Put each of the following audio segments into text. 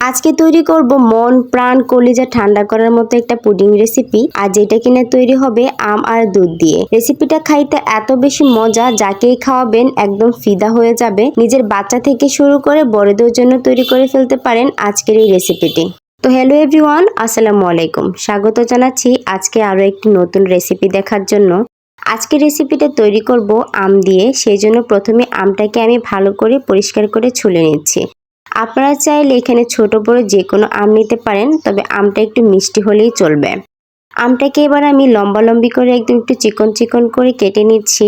আজকে তৈরি করব মন, প্রাণ, কলিজা ঠান্ডা করার মতো একটা পুডিং রেসিপি আর যেটা কিনা তৈরি হবে আম আর দুধ দিয়ে। রেসিপিটা খাইতে এত বেশি মজা, যাকেই খাওয়াবেন একদম ফিদা হয়ে যাবে। নিজের বাচ্চা থেকে শুরু করে বড়দের জন্য তৈরি করে ফেলতে পারেন আজকের এই রেসিপিটি তো হ্যালো এভরিওয়ান আসসালামু আলাইকুম। স্বাগত জানাচ্ছি আজকে আরও একটি নতুন রেসিপি দেখার জন্য। আজকে রেসিপিটা তৈরি করব আম দিয়ে। সেই জন্য প্রথমে আমটাকে আমি ভালো করে পরিষ্কার করে ছুলে নিচ্ছি। আপনারা চাইলে এখানে ছোট বড় যে কোনো আম নিতে পারেন, তবে আমটা একটু মিষ্টি হলেই চলবে। আমটাকে এবার আমি লম্বা লম্বি করে একদম একটু চিকন চিকন করে কেটে নিচ্ছি।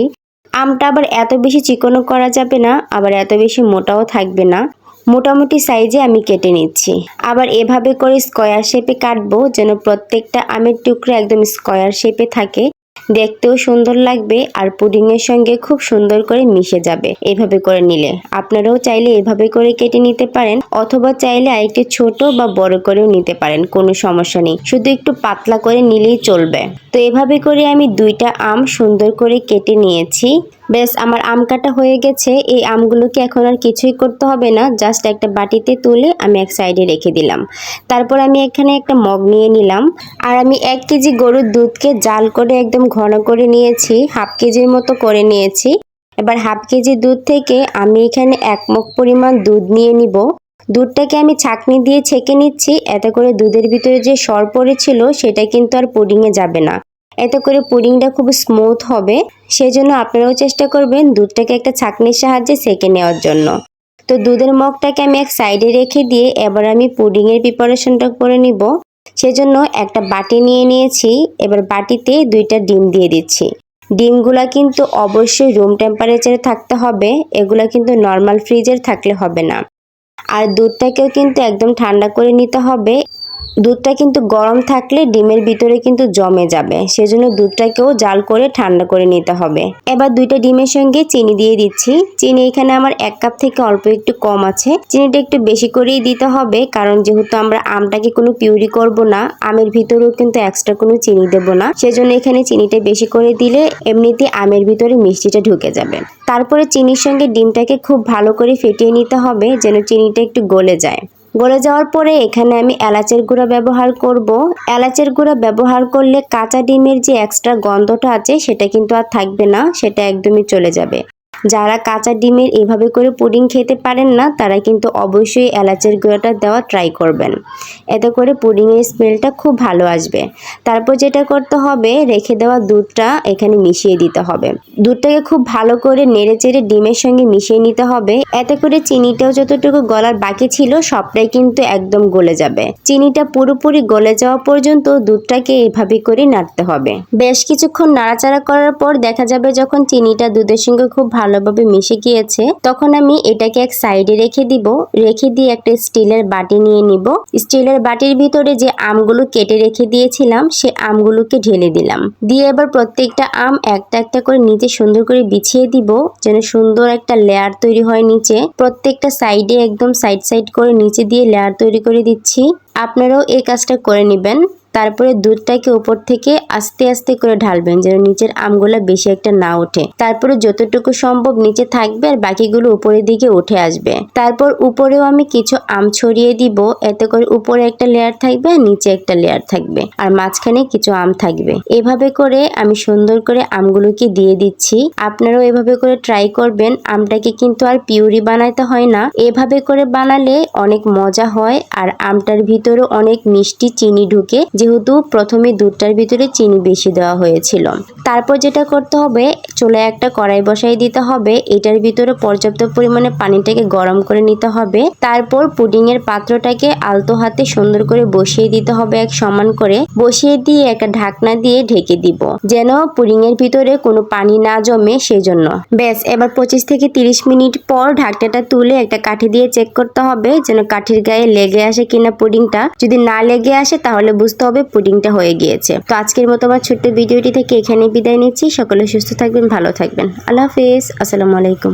আমটা আবার এত বেশি চিকনও করা যাবে না, আবার এত বেশি মোটাও থাকবে না। মোটামুটি সাইজে আমি কেটে নিচ্ছি। আবার এভাবে করে স্কোয়ার শেপে কাটবো, যেন প্রত্যেকটা আমের টুকরো একদম স্কোয়ার শেপে থাকে। দেখতেও সুন্দর লাগবে আর পুডিংয়ের সঙ্গে খুব সুন্দর করে মিশে যাবে এভাবে করে নিলে। আপনারাও চাইলে এভাবে করে কেটে নিতে পারেন অথবা চাইলে আরেকটু ছোট বা বড় করেও নিতে পারেন, কোনো সমস্যা নেই। শুধু একটু পাতলা করে নিলেই চলবে। তো এভাবে করে আমি দুইটা আম সুন্দর করে কেটে নিয়েছি। বেশ, আমার আম কাটা হয়ে গেছে। এই আমগুলোকে এখন আর কিছুই করতে হবে না। জাস্ট একটা বাটিতে তুলে আমি এক সাইডে রেখে দিলাম। তারপর আমি এখানে একটা মগ নিয়ে নিলাম। আর আমি এক কেজি গরুর দুধকে জাল করে একদম ঘন করে নিয়েছি, হাফ কেজির মতো করে নিয়েছি। এবার হাফ কেজি দুধ থেকে আমি এখানে এক মগ পরিমাণ দুধ নিয়ে নিব। দুধটাকে আমি ছাঁকনি দিয়ে ছেঁকে নিচ্ছি। এতে করে দুধের ভিতরে যে সর পড়েছিল, সেটা কিন্তু আর পুডিংয়ে যাবে না। এতে করে পুডিংটা খুব স্মুথ হবে। সেজন্য আপনারাও চেষ্টা করবেন দুধটাকে একটা ছাঁকনির সাহায্যে সেঁকে নেওয়ার জন্য। তো দুধের মগটাকে আমি এক সাইডে রেখে দিয়ে এবার আমি পুডিংয়ের প্রিপারেশনটা করে নিব। সেজন্য একটা বাটি নিয়ে নিয়েছি। এবার বাটিতে দুইটা ডিম দিয়ে দিচ্ছি। ডিমগুলা কিন্তু অবশ্যই রুম টেম্পারেচারে থাকতে হবে। এগুলা কিন্তু নর্মাল ফ্রিজের থাকলে হবে না। আর দুধটাকেও কিন্তু একদম ঠান্ডা করে নিতে হবে। দুধটা কিন্তু গরম থাকলে ডিমের ভিতরে কিন্তু জমে যাবে। সেজন্য দুধটাকেও জাল করে ঠান্ডা করে নিতে হবে। এবার দুইটা ডিমের সঙ্গে চিনি দিয়ে দিচ্ছি। চিনি এখানে আমার এক কাপ থেকে অল্প একটু কম আছে। চিনিটা একটু বেশি করেই দিতে হবে, কারণ যেহেতু আমরা আমটাকে কোনো পিউরি করব না, আমের ভিতরেও কিন্তু এক্সট্রা কোনো চিনি দেব না। সেজন্য এখানে চিনিটা বেশি করে দিলে এমনিতে আমের ভিতরে মিষ্টিটা ঢুকে যাবে। তারপরে চিনির সঙ্গে ডিমটাকে খুব ভালো করে ফেটিয়ে নিতে হবে, যেন চিনিটা একটু গলে যায়। গলে যাওয়ার পরে এখানে আমি এলাচের গুঁড়া ব্যবহার করব। এলাচের গুঁড়া ব্যবহার করলে কাঁচা ডিমের যে এক্সট্রা গন্ধটা আছে, সেটা কিন্তু আর থাকবে না, সেটা একদমই চলে যাবে। যারা কাঁচা ডিমের এভাবে করে পুডিং খেতে পারেন না, তারা কিন্তু অবশ্যই এলাচের গুঁড়োটা দেওয়া ট্রাই করবেন। এতে করে পুডিংয়ের স্মেলটা খুব ভালো আসবে। তারপর যেটা করতে হবে, রেখে দেওয়া দুধটা এখানে মিশিয়ে দিতে হবে। দুধটাকে খুব ভালো করে নেড়ে চেড়ে ডিমের সঙ্গে মিশিয়ে নিতে হবে। এতে করে চিনিটাও যতটুকু গলার বাকি ছিল, সবটাই কিন্তু একদম গলে যাবে। চিনিটা পুরোপুরি গলে যাওয়া পর্যন্ত দুধটাকে এভাবে করে নাড়তে হবে। বেশ কিছুক্ষণ নাড়াচাড়া করার পর দেখা যাবে যখন চিনিটা দুধের সঙ্গে খুব ভালোভাবে মিশে গিয়েছে, তখন আমি এটাকে এক সাইডে রেখে দিব। রেখে দিয়ে একটা স্টিলের বাটি নিয়ে নিব। স্টিলের বাটির ভিতরে যে আমগুলো কেটে রেখে দিয়েছিলাম, সে আমগুলোকে ঢেলে দিলাম। দিয়ে এবার প্রত্যেকটা আম একটা একটা করে নিচে সুন্দর করে বিছিয়ে দিব, যেন সুন্দর একটা লেয়ার তৈরি হয় নিচে। প্রত্যেকটা সাইডে একদম সাইড সাইড করে নিচে দিয়ে লেয়ার তৈরি করে দিচ্ছি। আপনারাও এই কাজটা করে নেবেন। তারপরে দুধটাকে উপর থেকে আস্তে আস্তে করে ঢালবেন, যেন নিচের আমগুলো বেশি একটা না ওঠে। তারপরে যতটুকু সম্ভব নিচে থাকবে আর বাকিগুলো উপরের দিকে উঠে আসবে। তারপর উপরেও আমি কিছু আম ছড়িয়ে দিব, এতে করে উপরে একটা লেয়ার থাকবে আর নিচে একটা লেয়ার থাকবে, আর মাঝখানে কিছু আম থাকবে। এভাবে করে আমি সুন্দর করে আমগুলোকে দিয়ে দিচ্ছি। আপনারাও এভাবে করে ট্রাই করবেন, আমটাকে কিন্তু আর পিউরি বানাইতে হয় না। এভাবে করে বানালে অনেক মজা হয়, আর আমটার ভিতরে অনেক মিষ্টি চিনি ঢুকে যেহেতু প্রথমে দুধটার ভিতরে চিনি বেশি দেওয়া হয়েছিল। তারপর যেটা করতে হবে চুলে একটা কড়াই বসাই দিতে হবে। এটার ভিতরে পর্যাপ্ত পরিমাণে পানিটাকে গরম করে নিতে হবে। তারপর পুডিং এর পাত্রটাকে আলতো হাতে সুন্দর করে বসিয়ে দিতে হবে এক সমান করে। বসিয়ে দিয়ে একটা ঢাকনা দিয়ে ঢেকে দিব, যেন পুডিং এর ভিতরে কোনো পানি না জমে সেজন্য। ব্যাস, এবার পঁচিশ থেকে তিরিশ মিনিট পর ঢাকনাটা তুলে একটা কাঠি দিয়ে চেক করতে হবে যেন কাঠির গায়ে লেগে আসে কিনা পুডিংটা। যদি না লেগে আসে তাহলে বুঝতে হবে পুডিংটা হয়ে গিয়েছে। তো আজকের মতো আমার ছোট্ট ভিডিওটি থেকে এখানে বিদায় নিচ্ছি। সকলে সুস্থ থাকবেন ভালো থাকবেন। আল্লাহ হাফিজ। আসসালামু আলাইকুম।